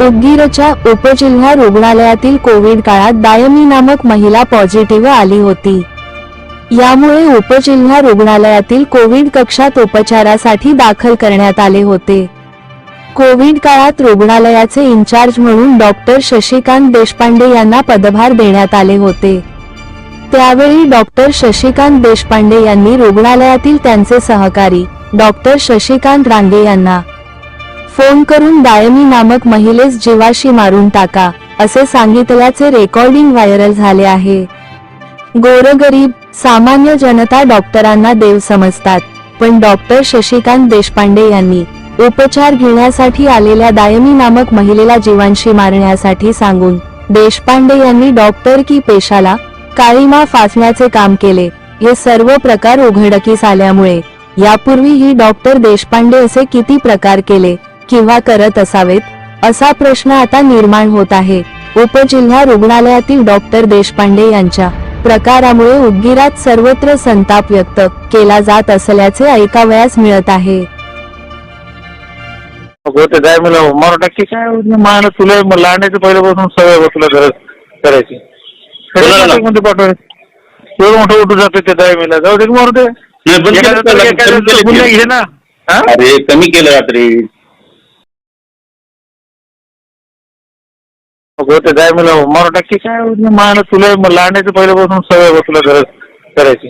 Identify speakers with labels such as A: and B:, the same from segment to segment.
A: उदगीरच्या उपजिल्हा रुग्णालयातील कोविड काळात दायमी नामक महिला पॉझिटिव्ह आली होती. यामुळे उपजिल्हा रुग्णालयातील कोविड कक्षात उपचारासाठी दाखल करण्यात आले होते. कोविड काळात रुग्णालयाचे इन्चार्ज म्हणून डॉक्टर शशिकांत देशपांडे यांना पदभार देण्यात आले होते. त्यावेळी डॉक्टर शशिकांत देशपांडे यांनी रुग्णालयातील त्यांचे सहकारी डॉक्टर शशिकांत रांगे यांना फोन करून दायमी नामक महिलेस जीवाशी मारून टाका असे सांगितल्याचे रेकॉर्डिंग व्हायरल झाले आहे. गोरगरीब सामान्य जनता डॉक्टरांना देव समजतात पण डॉक्टर शशिकांत देशपांडे यांनी उपचार घेण्यासाठी आलेल्या दायमी नामक महिलेला जीवांशी मारण्यासाठी सांगून देशपांडे यांनी डॉक्टर की पेशाला काळीमा फासण्याचे काम केले. हे सर्व प्रकार उघडकीस आल्यामुळे यापूर्वीही डॉक्टर देशपांडे असे किती प्रकार केले? किंवा करत असावेत असा प्रश्न आता निर्माण होत आहे. उपजिल्हा रुग्णालयातील डॉक्टर देशपांडे यांच्या प्रकारामुळे उदगीरात सर्वत्र संताप व्यक्त केला जात असल्याचे ऐकावयास मिळत आहे.
B: हो ते जाय मला मारू टाकी काय मान तुला लहानाचं पहिल्यापासून सवय होत तुला गरज करायची. एवढं मोठं उठून जातो ते जाय मला जाऊ दे की मारू दे. घे ना. हा?
C: अरे कमी केलं रात्री.
B: ते जाय मला मारू टाकी काय मान तुला म- लहानाचं पहिल्यापासून सवय होत तुला गरज करायची.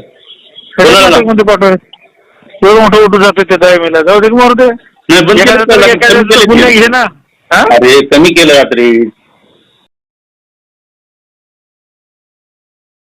C: बोला ना.
B: कोणते पाठवाय एवढं मोठं उठून जातो ते जाय मला जाऊ दे मारू दे.
C: नाही, बंद केलं
B: एखाद्या- गुन्हे. घे ना. हा?
C: अरे कमी केलं रात्री.